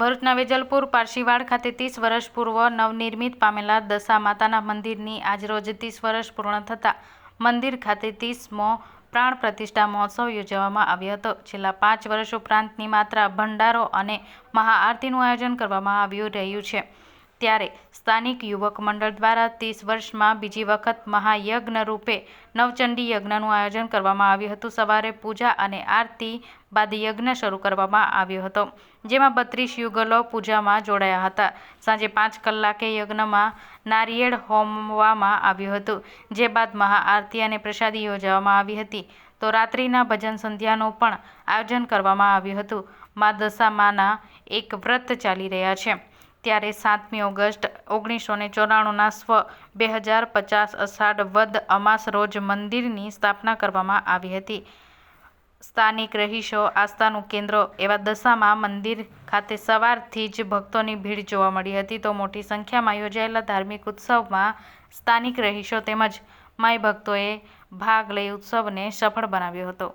ભરૂચના વેજલપુર પારસીવાડ ખાતે ત્રીસ વર્ષ પૂર્વ નવનિર્મિત પામેલા દશા માતાના મંદિરની આજરોજ ત્રીસ વર્ષ પૂર્ણ થતાં મંદિર ખાતે ત્રીસમો પ્રાણ પ્રતિષ્ઠા મહોત્સવ યોજવામાં આવ્યો હતો. છેલ્લા પાંચ વર્ષ ઉપરાંતની માત્રા ભંડારો અને મહાઆરતીનું આયોજન કરવામાં આવ્યું રહ્યું છે. ત્યારે સ્થાનિક યુવક મંડળ દ્વારા ત્રીસ વર્ષમાં બીજી વખત મહાયજ્ઞ રૂપે નવચંડી યજ્ઞનું આયોજન કરવામાં આવ્યું હતું. સવારે પૂજા અને આરતી બાદ યજ્ઞ શરૂ કરવામાં આવ્યો હતો, જેમાં બત્રીસ યુગલો પૂજામાં જોડાયા હતા. સાંજે પાંચ કલાકે યજ્ઞમાં નારિયેળ હોમવામાં આવ્યું હતું, જે બાદ મહાઆરતી અને પ્રસાદી યોજવામાં આવી હતી. તો રાત્રિના ભજન સંધ્યાનું પણ આયોજન કરવામાં આવ્યું હતું. મા દશામાના એક વ્રત ચાલી રહ્યા છે. ત્યારે સાતમી ઓગસ્ટ ઓગણીસો ને ચોરાણુંના સ્વ બે હજાર પચાસ અષાઢ વદ અમાસ રોજ મંદિરની સ્થાપના કરવામાં આવી હતી. સ્થાનિક રહીશો આસ્થાનું કેન્દ્ર એવા દશામાં મંદિર ખાતે સવારથી જ ભક્તોની ભીડ જોવા મળી હતી તો મોટી સંખ્યામાં યોજાયેલા ધાર્મિક ઉત્સવમાં સ્થાનિક રહીશો તેમજ માય ભક્તોએ ભાગ લઈ ઉત્સવને સફળ બનાવ્યો હતો.